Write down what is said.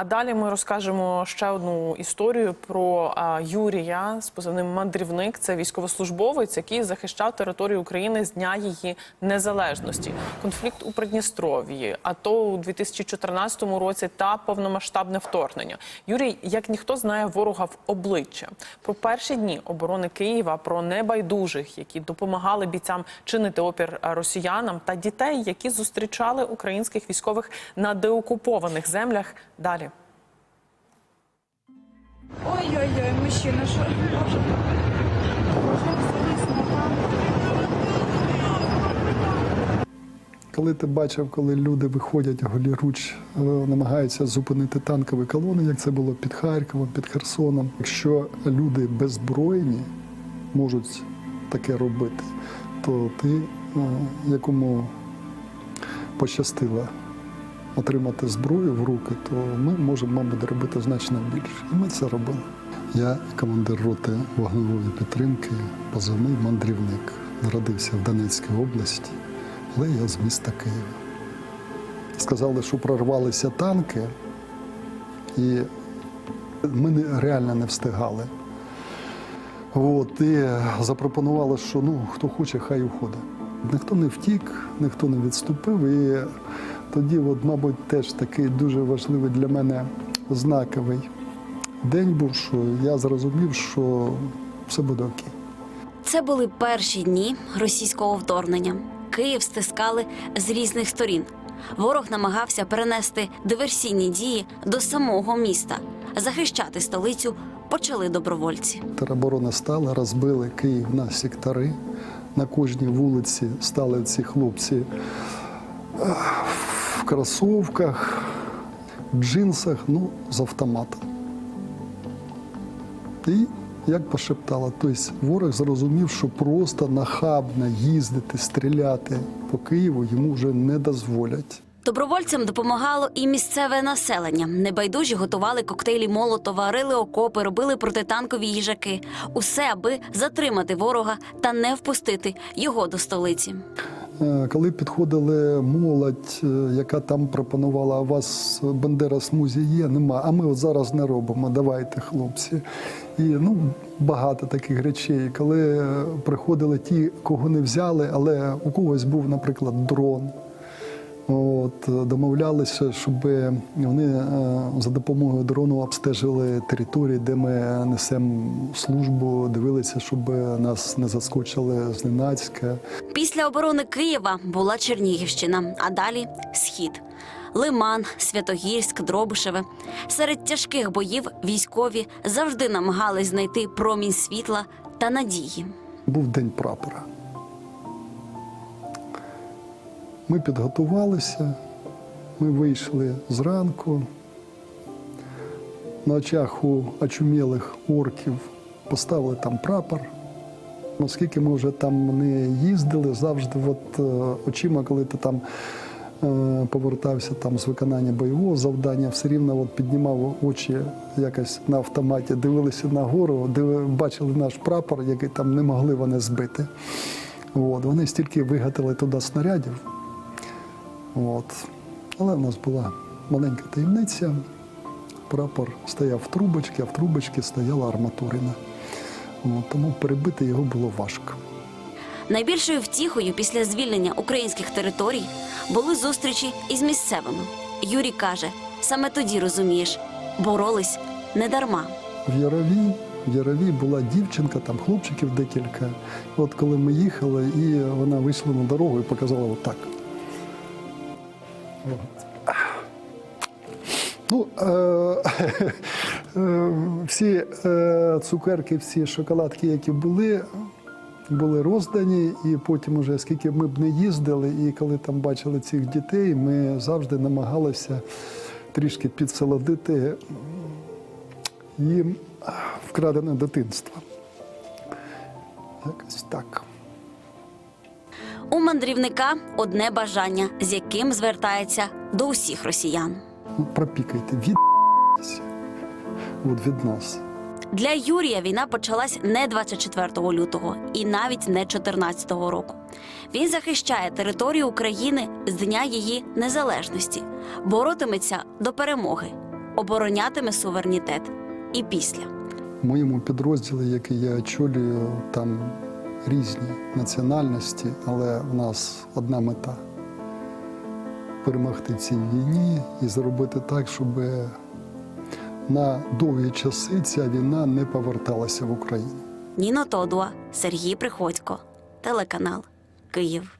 А далі ми розкажемо ще одну історію про Юрія з позивним мандрівник. Це військовослужбовець, який захищав територію України з дня її незалежності. Конфлікт у Придністров'ї, АТО у 2014 році та повномасштабне вторгнення. Юрій, як ніхто знає ворога в обличчя. Про перші дні оборони Києва, про небайдужих, які допомагали бійцям чинити опір росіянам, та дітей, які зустрічали українських військових на деокупованих землях. Далі. Ой-ой-ой, мужчина, що? Коли ти бачив, коли люди виходять голіруч, е, намагаються зупинити танкові колони, як це було під Харковом, під Херсоном. Якщо люди беззбройні можуть таке робити, то ти, е, якому пощастило отримати зброю в руки, то ми можемо, мабуть, робити значно більше. І ми це робили. Я командир роти вогневої підтримки, позивний мандрівник. Народився в Донецькій області, але я з міста Києва. Сказали, що прорвалися танки, і ми реально не встигали. От, і запропонували, що ну, хто хоче, хай уходить. Ніхто не втік, ніхто не відступив. І тоді, от, мабуть, теж такий дуже важливий для мене знаковий день був, що я зрозумів, що все буде окей. Це були перші дні російського вторгнення. Київ стискали з різних сторін. Ворог намагався перенести диверсійні дії до самого міста. Захищати столицю почали добровольці. Тероборона стала, розбили Київ на сектори. На кожній вулиці стали ці хлопці е, в кросовках, в джинсах, ну, з автоматом. І як пошептала, тобто ворог зрозумів, що просто нахабно їздити, стріляти по Києву йому вже не дозволять. Добровольцям допомагало і місцеве населення. Небайдужі готували коктейлі Молотова, рили окопи, робили протитанкові їжаки. Усе, аби затримати ворога та не впустити його до столиці. Е, Коли підходили молодь, е, яка там пропонувала, а у вас Бандера смузі є, нема. А ми от зараз не робимо. Давайте, хлопці. І ну, багато таких речей. Коли е, приходили ті, кого не взяли, але у когось був, наприклад, дрон. От, домовлялися, щоб вони е, за допомогою дрону обстежили території, де ми несемо службу, дивилися, щоб нас не заскочили зненацька. Після оборони Києва була Чернігівщина, а далі схід. Лиман, Святогірськ, Дробишеве. Серед тяжких боїв військові завжди намагались знайти промінь світла та надії. Був день прапора. Ми підготувалися, ми вийшли зранку. На очах у очумілих орків поставили там прапор. Оскільки ми вже там не їздили, завжди от, е, очима, коли ти там е, повертався там з виконання бойового завдання, все рівно от піднімав очі якось на автоматі, дивилися нагору, диви, бачили наш прапор, який там не могли вони збити. От, вони стільки вигатили туди снарядів. От. Але в нас була маленька таємниця. Прапор стояв в трубочці, а в трубочці стояла арматурина. От, тому перебити його було важко. Найбільшою втіхою після звільнення українських територій були зустрічі із місцевими. Юрій каже: саме тоді розумієш, боролись не дарма. В Ярові, в Ярові була дівчинка, там хлопчиків декілька. От коли ми їхали, і вона вийшла на дорогу і показала отак. Ну, е- е, всі е- цукерки, всі шоколадки, які були, були роздані, і потім, уже, скільки ми б не їздили, і коли там бачили цих дітей, ми завжди намагалися трішки підсолодити їм вкрадене дитинство. Якось так. Мандрівника одне бажання, з яким звертається до усіх росіян. Ну, пропікайте, від От від нас. Для Юрія війна почалась не 24 лютого і навіть не 14 року. Він захищає територію України з дня її незалежності, боротиметься до перемоги. оборонятиме суверенітет і після. В моєму підрозділі, який я очолюю, там різні національності, але в нас одна мета перемогти цій війні і зробити так, щоб на довгі часи ця війна не поверталася в Україну. Ніна Тодуа, Сергій Приходько, телеканал Київ.